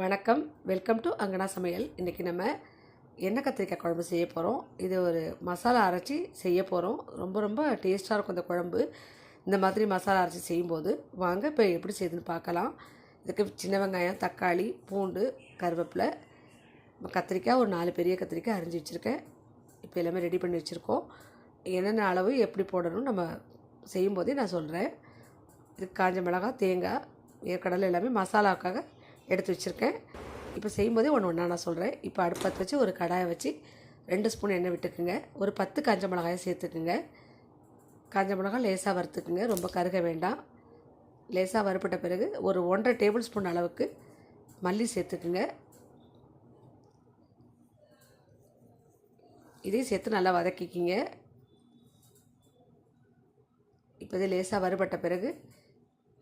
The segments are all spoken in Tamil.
வணக்கம். வெல்கம் டு அங்கனா சமையல். இன்றைக்கி நம்ம எண்ணெய் கத்திரிக்காய் குழம்பு செய்ய போகிறோம் இது ஒரு மசாலா அரைச்சி செய்ய போகிறோம் ரொம்ப ரொம்ப டேஸ்ட்டாக இருக்கும் இந்த குழம்பு. இந்த மாதிரி மசாலா அரைச்சி செய்யும்போது வாங்க இப்போ எப்படி செய்யுதுன்னு பார்க்கலாம். இதுக்கு சின்ன வெங்காயம் தக்காளி பூண்டு கருவேப்பிலை கத்திரிக்காய் ஒரு நாலு பெரிய கத்திரிக்காய் அரிஞ்சு வச்சுருக்கேன். இப்போ எல்லாமே ரெடி பண்ணி வச்சுருக்கோம். என்னென்ன அளவு எப்படி போடணும்னு நம்ம செய்யும்போதே நான் சொல்கிறேன் இதுக்கு காஞ்ச மிளகாய் தேங்காய் ஏற்கடலை எல்லாமே மசாலாவுக்காக எடுத்து வச்சுருக்கேன். இப்போ செய்யும்போதே ஒன்று ஒன்றா நான் சொல்கிறேன் இப்போ அடுப்பத்து வச்சு ஒரு கடாயை வச்சு ரெண்டு ஸ்பூன் எண்ணெய் விட்டுக்குங்க. ஒரு பத்து காஞ்ச மிளகாயை சேர்த்துக்குங்க. காஞ்ச மிளகாய் லேசாக வறுத்துக்குங்க. ரொம்ப கருக வேண்டாம். லேசாக வறுப்பட்ட பிறகு ஒரு ஒன்றரை டேபிள் ஸ்பூன் அளவுக்கு மல்லி சேர்த்துக்குங்க. இதையும் சேர்த்து நல்லா வதக்கிக்கிங்க. இப்போ இது லேசாக வறுபட்ட பிறகு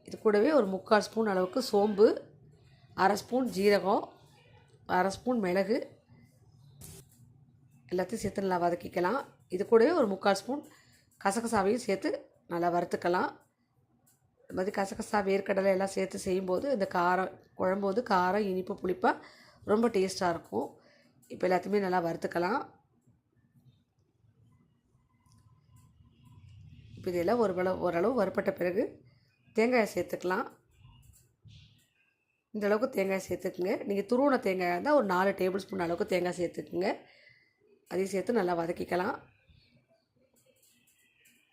இது கூடவே ஒரு முக்கால் ஸ்பூன் அளவுக்கு சோம்பு அரை ஸ்பூன் ஜீரகம் அரை ஸ்பூன் மிளகு எல்லாத்தையும் சேர்த்து நல்லா வதக்கிக்கலாம். இது கூடவே ஒரு முக்கால் ஸ்பூன் கசகசாவையும் சேர்த்து நல்லா வறுத்துக்கலாம். இது மாதிரி கசகசா வேர்க்கடலை எல்லாம் சேர்த்து செய்யும்போது இந்த காரம் குழம்பு வந்து காரம் இனிப்பு புளிப்பாக ரொம்ப டேஸ்ட்டாக இருக்கும். இப்போ எல்லாத்தையுமே நல்லா வறுத்துக்கலாம். இப்போ இதெல்லாம் ஒரு ஓரளவு வறுப்பட்ட பிறகு தேங்காயை சேர்த்துக்கலாம். இந்த அளவுக்கு தேங்காய் சேர்த்துக்குங்க. நீங்கள் துருவன தேங்காய் இருந்தால் ஒரு நாலு டேபிள் ஸ்பூன் அளவுக்கு தேங்காய் சேர்த்துக்குங்க. அதையும் சேர்த்து நல்லா வதக்கிக்கலாம்.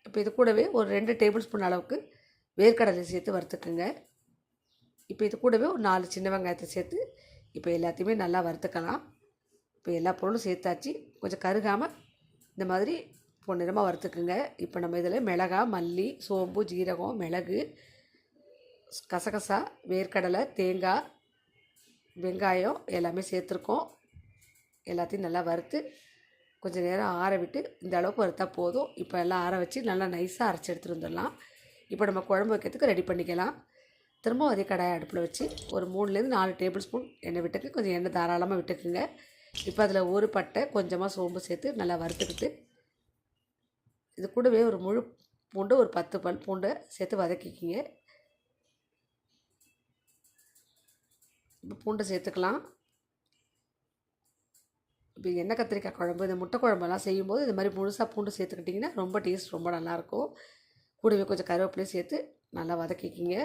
இப்போ இது கூடவே ஒரு ரெண்டு டேபிள் ஸ்பூன் அளவுக்கு வேர்க்கடலை சேர்த்து வறுத்துக்குங்க. இப்போ இது கூடவே ஒரு நாலு சின்ன வெங்காயத்தை சேர்த்து இப்போ எல்லாத்தையுமே நல்லா வறுத்துக்கலாம். இப்போ எல்லா பொருளும் சேர்த்தாச்சு. கொஞ்சம் கருகாமல் இந்த மாதிரி பொன்னிறமாக வறுத்துக்குங்க. இப்போ நம்ம இதில் மிளகா மல்லி சோம்பு ஜீரகம் மிளகு கசகசா வேர்க்கடலை தேங்காய் வெங்காயம் எல்லாமே சேர்த்துருக்கோம். எல்லாத்தையும் நல்லா வறுத்து கொஞ்சம் நேரம் ஆற விட்டு இந்த அளவுக்கு வறுத்தா போதும். இப்போ எல்லாம் ஆற வச்சு நல்லா நைஸாக அரைச்சி எடுத்துகிட்டு வந்துடலாம். இப்போ நம்ம குழம்பு வைக்கிறதுக்கு ரெடி பண்ணிக்கலாம். திரும்ப அதே கடாயை அடுப்பில் வச்சு ஒரு மூணுலேருந்து நாலு டேபிள் ஸ்பூன் எண்ணெய் விட்டுக்கு கொஞ்சம் எண்ணெய் தாராளமாக விட்டுக்குங்க. இப்போ அதில் ஒரு பட்டை கொஞ்சமாக சோம்பு சேர்த்து நல்லா வறுத்துக்கிட்டு இது கூடவே ஒரு முழு பூண்டு ஒரு பத்து பல் பூண்டை சேர்த்து வதக்கிக்கிங்க. இப்போ சேர்த்துக்கலாம். இப்போ எண்ணெய் கத்திரிக்காய் குழம்பு இந்த முட்டை குழம்பெல்லாம் செய்யும்போது இது மாதிரி முழுசாக பூண்டு சேர்த்துக்கிட்டிங்கன்னா ரொம்ப டேஸ்ட் ரொம்ப நல்லாயிருக்கும். கூடவே கொஞ்சம் கருவேப்பிலையும் சேர்த்து நல்லா வதக்கிக்கிங்க.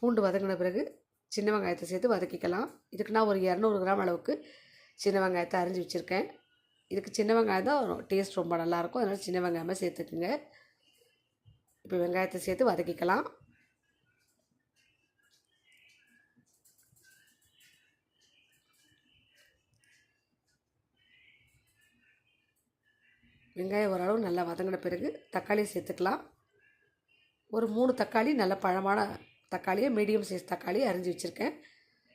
பூண்டு வதங்கின பிறகு சின்ன வெங்காயத்தை சேர்த்து வதக்கிக்கலாம். இதுக்கு நான் ஒரு இரநூறு கிராம் அளவுக்கு சின்ன வெங்காயத்தை அரிஞ்சு வச்சுருக்கேன். இதுக்கு சின்ன வெங்காயம் தான் டேஸ்ட் ரொம்ப நல்லாயிருக்கும். அதனால் சின்ன வெங்காயமாக சேர்த்துக்குங்க. இப்போ வெங்காயத்தை சேர்த்து வதக்கிக்கலாம். வெங்காயம் ஓரளவு நல்லா வதங்கின பிறகு தக்காளி சேர்த்துக்கலாம். ஒரு மூணு தக்காளி நல்ல பழமான தக்காளியை மீடியம் சைஸ் தக்காளி அரிஞ்சு வச்சுருக்கேன்.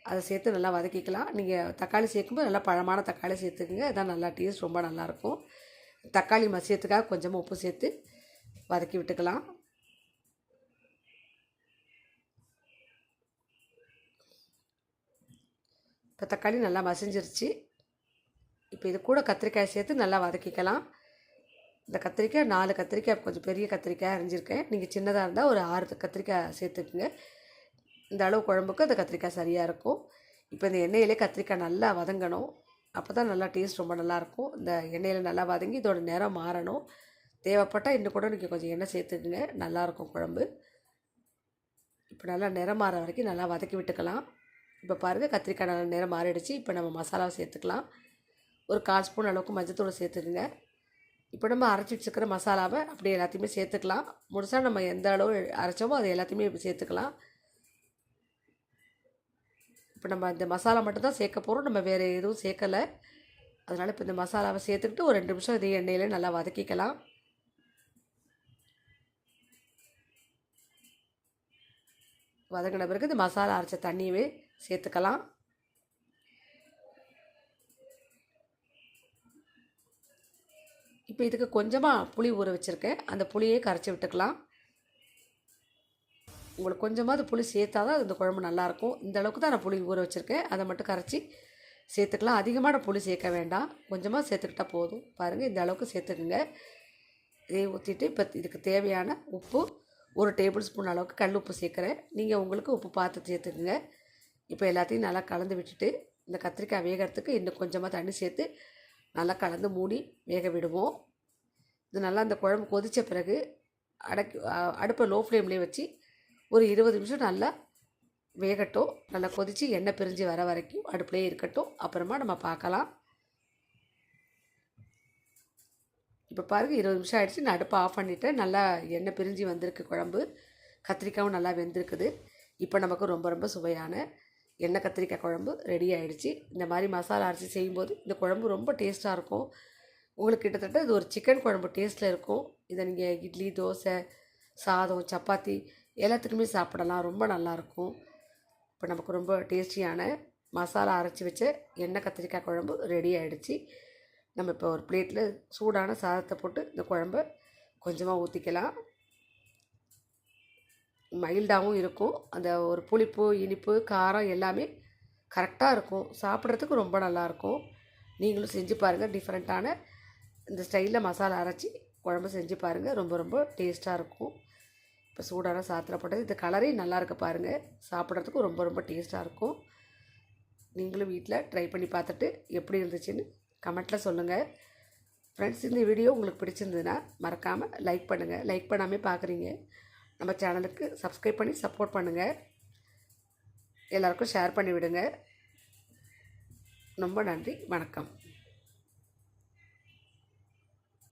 அதை சேர்த்து நல்லா வதக்கிக்கலாம். நீங்கள் தக்காளி சேர்க்கும்போது நல்லா பழமான தக்காளி சேர்த்துக்குங்க. இதான் நல்லா டேஸ்ட் ரொம்ப நல்லாயிருக்கும். தக்காளி மசியத்துக்காக கொஞ்சமாக உப்பு சேர்த்து வதக்கி விட்டுக்கலாம். இப்போ தக்காளி நல்லா மசிஞ்சிருச்சு. இப்போ இது கூட கத்திரிக்காய் சேர்த்து நல்லா வதக்கிக்கலாம். இந்த கத்திரிக்காய் நாலு கத்திரிக்காய் கொஞ்சம் பெரிய கத்திரிக்காய் அரிஞ்சிருக்கேன். நீங்கள் சின்னதாக இருந்தால் ஒரு ஆறு கத்திரிக்காய் சேர்த்துக்குங்க. இந்த அளவு குழம்புக்கு அந்த கத்திரிக்காய் சரியாக இருக்கும். இப்போ இந்த எண்ணெயிலே கத்திரிக்காய் நல்லா வதங்கணும். அப்போ தான் நல்லா டேஸ்ட் ரொம்ப நல்லாயிருக்கும் இந்த எண்ணெயில் நல்லா வதங்கி இதோட நிறம் மாறணும். தேவைப்பட்டால் இன்னும் கூட நீங்கள் கொஞ்சம் எண்ணெய் சேர்த்துக்குங்க. நல்லாயிருக்கும் குழம்பு. இப்போ நல்லா நிறம் மாற வரைக்கும் நல்லா வதக்கி விட்டுக்கலாம். இப்போ பாருங்கள் கத்திரிக்காய் நல்லா நிறம் மாறிடுச்சு. இப்போ நம்ம மசாலாவை சேர்த்துக்கலாம். ஒரு கால் ஸ்பூன் அளவுக்கு மஞ்சத்தூள் சேர்த்துக்குங்க. இப்போ நம்ம அரைச்சி வச்சுக்கிற மசாலாவை அப்படியே எல்லாத்தையுமே சேர்த்துக்கலாம். முழுசாக நம்ம எந்த அளவு அரைச்சோமோ அது எல்லாத்தையுமே சேர்த்துக்கலாம். இப்போ நம்ம இந்த மசாலா மட்டும்தான் சேர்க்க போகிறோம் நம்ம வேறு எதுவும் சேர்க்கலை. அதனால் இப்போ இந்த மசாலாவை சேர்த்துக்கிட்டு ஒரு ரெண்டு நிமிஷம் இதே எண்ணெயிலே நல்லா வதக்கிக்கலாம். வதங்கின பிறகு இந்த மசாலா அரைச்ச தண்ணியவே சேர்த்துக்கலாம். இப்போ இதுக்கு கொஞ்சமாக புளி ஊற வச்சுருக்கேன். அந்த புளியே கரைச்சி விட்டுக்கலாம். உங்களுக்கு கொஞ்சமாவது புளி சேர்த்தா தான் இந்த குழம்பு நல்லாயிருக்கும். இந்த அளவுக்கு தான் நான் புளி ஊற வச்சுருக்கேன். அதை மட்டும் கரைச்சி சேர்த்துக்கலாம். அதிகமான புளி சேர்க்க வேண்டாம். கொஞ்சமாக சேர்த்துக்கிட்டால் போதும். பாருங்கள் இந்த அளவுக்கு சேர்த்துக்குங்க. இதை ஊற்றிட்டு இப்போ இதுக்கு தேவையான உப்பு ஒரு டேபிள் ஸ்பூன் அளவுக்கு கல் உப்பு சேர்க்குறேன். நீங்கள் உங்களுக்கு உப்பு பார்த்து சேர்த்துக்குங்க. இப்போ எல்லாத்தையும் நல்லா கலந்து விட்டுட்டு இந்த கத்திரிக்காய் வேகிறதுக்கு இன்னும் கொஞ்சமாக தண்ணி சேர்த்து நல்லா கலந்து மூடி வேக விடுவோம். இது நல்லா அந்த குழம்பு கொதித்த பிறகு அடக்கி அடுப்பை லோ ஃப்ளேம்லேயே வச்சு ஒரு இருபது நிமிஷம் நல்லா வேகட்டும். நல்லா கொதித்து எண்ணெய் பிரிஞ்சு வர வரைக்கும் அடுப்புலேயே இருக்கட்டும். அப்புறமா நம்ம பார்க்கலாம். இப்போ பாருங்கள் இருபது நிமிஷம் ஆகிடுச்சு நான் அடுப்பை ஆஃப் பண்ணிவிட்டேன் நல்லா எண்ணெய் பிரிஞ்சு வந்திருக்கு குழம்பு. கத்திரிக்காயும் நல்லா வெந்திருக்குது. இப்போ நமக்கு ரொம்ப ரொம்ப சுவையான எண்ணெய் கத்திரிக்காய் குழம்பு ரெடி ஆகிடுச்சு இந்த மாதிரி மசாலா அரைச்சி செய்யும்போது இந்த குழம்பு ரொம்ப டேஸ்ட்டாக இருக்கும். உங்களுக்கு கிட்டத்தட்ட இது ஒரு சிக்கன் குழம்பு டேஸ்ட்டில் இருக்கும். இதை நீங்கள் இட்லி தோசை சாதம் சப்பாத்தி எல்லாத்துக்குமே சாப்பிடலாம். ரொம்ப நல்லாயிருக்கும் இப்போ நமக்கு ரொம்ப டேஸ்டியான மசாலா அரைச்சி வச்ச எண்ணெய் கத்திரிக்காய் குழம்பு ரெடி ஆகிடுச்சி நம்ம இப்போ ஒரு பிளேட்டில் சூடான சாதத்தை போட்டு இந்த குழம்ப கொஞ்சமாக ஊற்றிக்கலாம் மைல்டாகவும் இருக்கும். அந்த ஒரு புளிப்பு இனிப்பு காரம் எல்லாமே கரெக்டாக இருக்கும். சாப்பிட்றதுக்கு ரொம்ப நல்லாயிருக்கும். நீங்களும் செஞ்சு பாருங்கள் டிஃப்ரெண்ட்டான இந்த ஸ்டைலில் மசாலா அரைச்சி குழம்பு செஞ்சு பாருங்கள் ரொம்ப ரொம்ப டேஸ்ட்டாக இருக்கும். இப்போ சூடான சாத்திர போட்டது. இந்த கலரே நல்லாருக்கு பாருங்கள் சாப்பிட்றதுக்கும் ரொம்ப ரொம்ப டேஸ்ட்டாக இருக்கும். நீங்களும் வீட்டில் ட்ரை பண்ணி பார்த்துட்டு எப்படி இருந்துச்சுன்னு கமெண்ட்டில் சொல்லுங்கள் ஃப்ரெண்ட்ஸ் இந்த வீடியோ உங்களுக்கு பிடிச்சிருந்ததுன்னா மறக்காமல் லைக் பண்ணுங்கள் லைக் பண்ணாமல் பார்க்குறீங்க. நம்ம சேனலுக்கு சப்ஸ்கிரைப் பண்ணி சப்போர்ட் பண்ணுங்கள் எல்லாருக்கும் ஷேர் பண்ணி விடுங்க. ரொம்ப நன்றி. வணக்கம்.